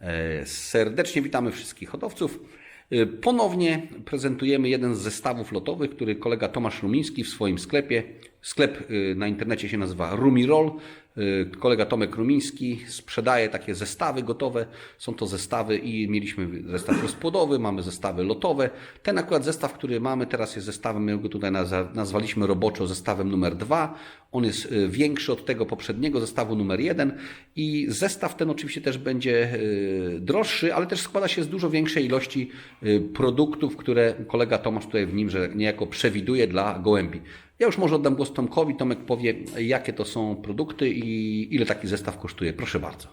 E, Serdecznie witamy wszystkich hodowców. E, Ponownie prezentujemy jeden z zestawów lotowych, który kolega Tomasz Rumiński w swoim sklepie. Sklep e, na internecie się nazywa Rumirol. E, Kolega Tomek Rumiński sprzedaje takie zestawy gotowe. Są to zestawy i mieliśmy zestaw rozpłodowy, mamy zestawy lotowe. Ten akurat zestaw, który mamy teraz jest zestawem, my go tutaj nazwa- nazwaliśmy roboczo zestawem numer dwa. On jest e, większy od tego poprzedniego zestawu numer jeden i zestaw ten oczywiście też będzie droższy, ale też składa się z dużo większej ilości produktów, które kolega Tomasz tutaj w nim, że niejako przewiduje dla gołębi. Ja już może oddam głos Tomkowi. Tomek powie, jakie to są produkty i ile taki zestaw kosztuje. Proszę bardzo.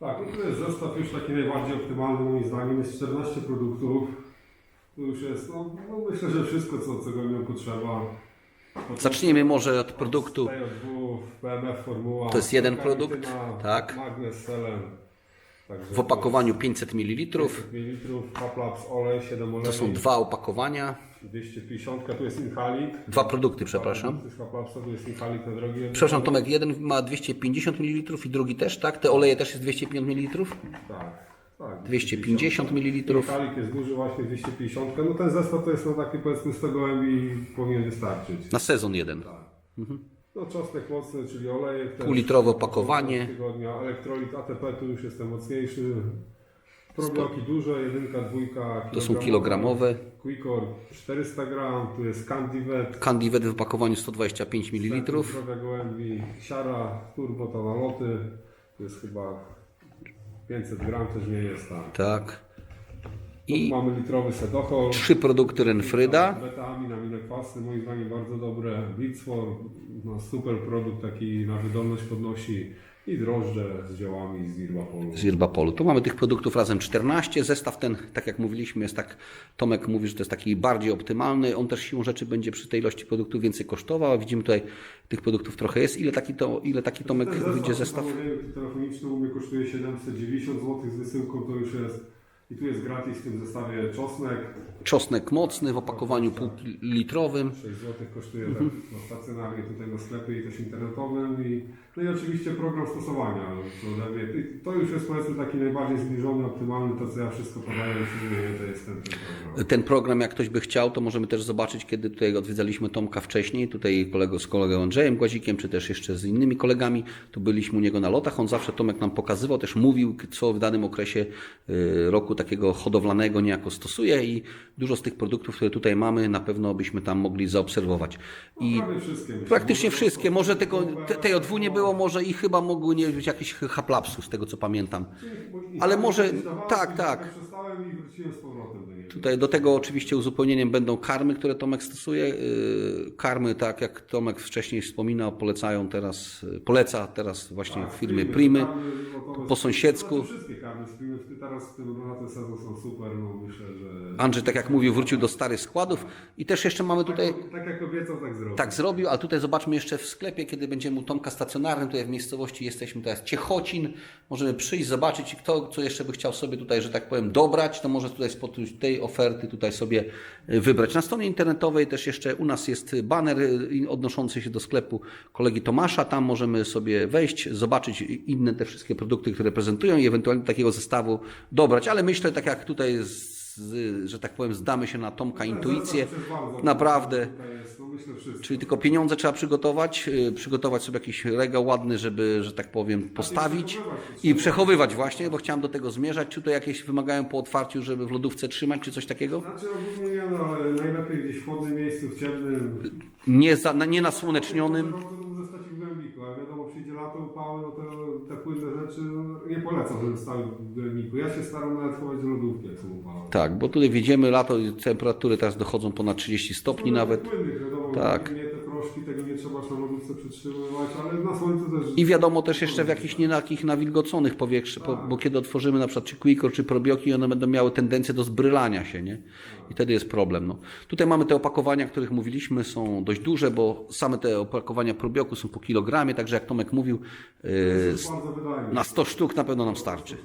Tak, no to jest zestaw już taki najbardziej optymalny moim zdaniem. Jest 14 produktów. To już jest, no, no myślę, że wszystko co, co gołębiom potrzeba. Zacznijmy może od produktu. TJ2, PMF Formuła. To jest jeden produkt, tak. Magnes Selen. Także W opakowaniu 500 ml. 500 ml, olej, 7 olej. To są dwa opakowania. 250, tu jest Inhalit. Dwa produkty, przepraszam. Tu jest Inhalit na drogi. Przepraszam, Tomek, jeden ma 250 ml i drugi też, tak? Te oleje też jest 250 ml? Tak, tak. 250 ml. Inhalit jest duży właśnie 250. No ten zestaw to jest no taki powiedzmy 100 gołębi powinien wystarczyć. Na sezon jeden. No czosnek mocny, czyli olejek. też. Półlitrowe opakowanie. Tygodnia. Elektrolit ATP tu już jestem mocniejszy. Probioki duże, jedynka, dwójka. To są kilogramowe. Quickor 400 gram, tu jest Candivet. Candivet w opakowaniu 125 ml. Zdrowia gołębi, siara, turbo, to naloty. Tu jest chyba 500 gram, też nie jest tam. Tak. I mamy litrowy sedochol. trzy produkty Renfryda. Beta-amin, aminokwasy, moim zdaniem bardzo dobre. Blitzfor, no, super produkt, taki na wydolność podnosi. I drożdże z ziołami z Irwapolu. z Irbapolu. Tu mamy tych produktów razem 14. Zestaw ten, tak jak mówiliśmy, jest tak, Tomek mówi, że to jest taki bardziej optymalny. On też siłą rzeczy będzie przy tej ilości produktów więcej kosztował. Widzimy tutaj tych produktów trochę jest. Ile taki, to, ile taki Tomek Ten wyjdzie zestaw? samodzielny telefoniczny u mnie kosztuje 790 zł z wysyłką, to już jest. I tu jest gratis w tym zestawie czosnek. Czosnek mocny w opakowaniu półlitrowym. 6 zł kosztuje tak, no, stacjonarnie tutaj na sklepie i też internetowym. I, no i oczywiście program stosowania. To, lepiej- i to już jest powiedzmy taki najbardziej zbliżony, optymalny, to co ja wszystko podaję, to jest ten, ten program. Ten program, jak ktoś by chciał, to możemy też zobaczyć, kiedy tutaj odwiedzaliśmy Tomka wcześniej, tutaj kolego, z kolegą Andrzejem Głazikiem, czy też jeszcze z innymi kolegami, tu byliśmy u niego na lotach, on zawsze Tomek nam pokazywał, też mówił, co w danym okresie y, roku takiego hodowlanego niejako stosuje i dużo z tych produktów, które tutaj mamy, na pewno byśmy tam mogli zaobserwować. I Prawie wszystkie. praktycznie wszystkie, może tego, tej odwu nie było, może i chyba mogły nie być jakichś haplapsów, z tego co pamiętam. Ale może- tak, tak. Przestałem i wróciłem z powrotem. Tutaj do tego oczywiście uzupełnieniem będą karmy, które Tomek stosuje. Yy, Karmy, tak jak Tomek wcześniej wspominał, polecają teraz, poleca teraz właśnie Tak, firmy Primy, po są- sąsiedzku. Znaczy wszystkie karmy z Primy teraz w tym sezon są super, no myślę, że... Andrzej, tak jak mówił, wrócił do starych składów. I też jeszcze mamy tutaj, Tak, tak jak obiecał, tak zrobił. tak zrobił, ale tutaj zobaczmy jeszcze w sklepie, kiedy będziemy u Tomka stacjonarnym, tutaj w miejscowości jesteśmy teraz Ciechocin. Możemy przyjść, zobaczyć kto, co jeszcze by chciał sobie tutaj, że tak powiem, dobrać, to może tutaj spod tej oferty tutaj sobie y, wybrać. Na stronie internetowej też jeszcze u nas jest baner y, odnoszący się do sklepu kolegi Tomasza. Tam możemy sobie wejść, zobaczyć inne te wszystkie produkty, które prezentują i ewentualnie takiego zestawu dobrać. Ale myślę, tak jak tutaj, z, że tak powiem, zdamy się na Tomka intuicję. Naprawdę. Myślę wszystko. Czyli tylko pieniądze trzeba przygotować, yy, przygotować sobie jakiś regał ładny, żeby, że tak powiem, postawić i przechowywać właśnie, bo chciałem do tego zmierzać. Czy to jakieś wymagają po otwarciu, żeby w lodówce trzymać, czy coś takiego? Znaczy ogólnie nie, no, najlepiej gdzieś w chłodnym miejscu, w ciemnym. Nie, za, nie nasłonecznionym. A wiadomo, przyjdzie lato, upały, no to te płynne rzeczy no, nie polecam, żeby stały w głębiku. Ja się staram nawet chować do lodówki, jak są upały. Tak, bo tutaj wiedziemy lato temperatury teraz dochodzą ponad 30 stopni No, nawet. Płynnych, wiadomo, Tak. tego nie trzeba przytrzymywać, ale na słońcu też... I wiadomo też jeszcze w jakichś nie takich nawilgoconych powierzchniach, bo, bo kiedy otworzymy na przykład czy czy probioki, one będą miały tendencję do zbrylania się, nie? I wtedy jest problem. No. Tutaj mamy te opakowania, o których mówiliśmy, są dość duże, bo same te opakowania probioku są po kilogramie, także jak Tomek mówił, yy, wydajne. na 100 sztuk na pewno nam starczy.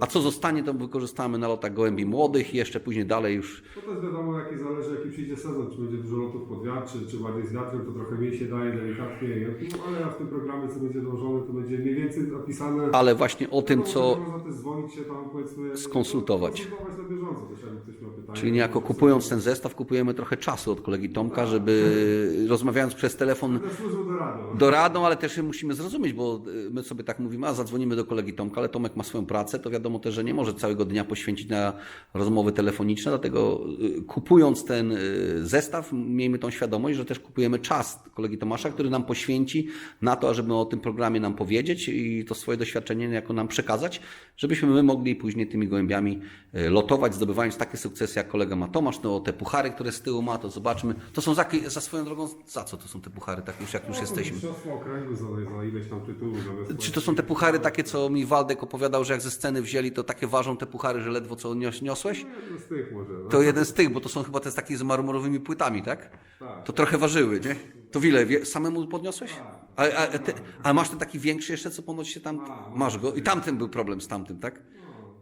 A co zostanie, to wykorzystamy na lotach gołębi młodych i jeszcze później dalej już To też wiadomo, jaki zależy, jaki przyjdzie sezon, czy będzie dużo lotów pod wiatr, czy, czy bardziej z wiatrem, to trochę mniej się daje delikatnie, no, ale ja w tym programie, co będzie dążone, to będzie mniej więcej opisane. Ale właśnie o tym, No, co... Można też dzwonić się tam, powiedzmy, Skonsultować. Skonsultować na bieżąco, Czyli niejako kupując ten zestaw, kupujemy trochę czasu od kolegi Tomka, żeby rozmawiając przez telefon doradą, ale też musimy zrozumieć, bo y, my sobie tak mówimy, a zadzwonimy do kolegi Tomka, ale Tomek ma swoją pracę, to wiadomo też, że nie może całego dnia poświęcić na rozmowy telefoniczne, dlatego y, kupując ten y, zestaw, miejmy tą świadomość, że też kupujemy czas kolegi Tomasza, który nam poświęci na to, ażeby o tym programie nam powiedzieć i to swoje doświadczenie jako nam przekazać, żebyśmy my mogli później tymi gołębiami lotować, zdobywając takie sukcesy, jak kolega ma Tomasz, no te puchary, które z tyłu ma, to zobaczmy. To są za, za swoją drogą, za co to są te puchary, tak już jak już jesteśmy? Mistrzostwo okręgu za, za ileś tam tytułów. Czy to są te puchary takie, co mi Waldek opowiadał, że jak ze sceny wzięli, to takie ważą te puchary, że ledwo co nios, niosłeś? No, z tych może. No. To jeden z tych, bo to są chyba te z takie z marmurowymi płytami, tak? Tak. To trochę ważyły, nie? To ile? Samemu podniosłeś? A, a, a, a masz ten taki większy jeszcze, co ponoć się tam... Masz go. I tamten był problem z tamtym, tak?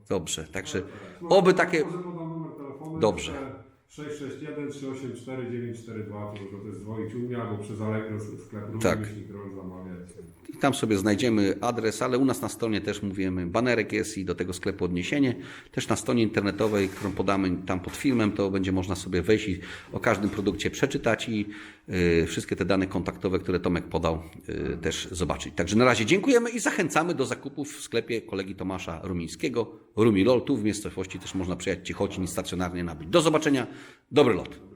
Dobrze, także oby takie... Może podam numer telefonu. Dobrze. 661 384 942, to można też dzwonić u mnie albo przez Allegro sklep Tak. również, jeśli ktoś zamawiać. I tam sobie znajdziemy adres, ale u nas na stronie też mówimy, banerek jest i do tego sklepu odniesienie. Też na stronie internetowej, którą podamy tam pod filmem, to będzie można sobie wejść i o każdym produkcie przeczytać i y, wszystkie te dane kontaktowe, które Tomek podał, y, też zobaczyć. Także na razie dziękujemy i zachęcamy do zakupów w sklepie kolegi Tomasza Rumińskiego. Rumilol, tu w miejscowości też można przyjechać Ciechocin i stacjonarnie nabyć. Do zobaczenia, dobry lot.